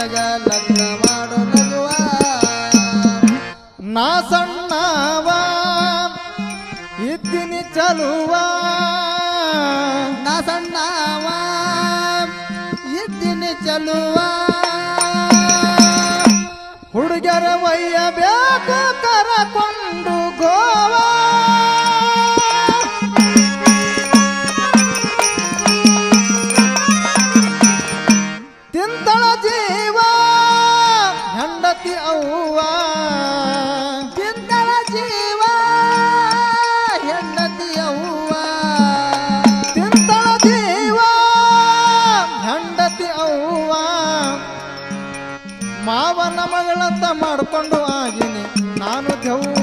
ನಿನಗ ಲಗ್ನ ಮಾಡೋ ನಗುವ. ನಾ ಸಣ್ಣವ, ಇದ್ದೀನಿ ಚಲುವ. ನಾ ಸಣ್ಣವ, ಇದ್ದೀನಿ ಚಲುವ. ಹುಡುಗರ ಒಯ್ಯಬೇಕು ಕರಕೊಂಡು ಗೋವಾ ಹೆಂಡತಿ ಅವ್ವ. ತಿಂದಳ ಜೀವ ಹೆಂಡತಿ ಅವ್ವ. ತಿಂತಳ ಜೀವ ಹೆಂಡತಿ ಅವ್ವ. ಮಾವನ ಮಗಳಂತ ಮಾಡ್ಕೊಂಡು ಆಗಿನಿ. ನಾನು ದೆವ್ವ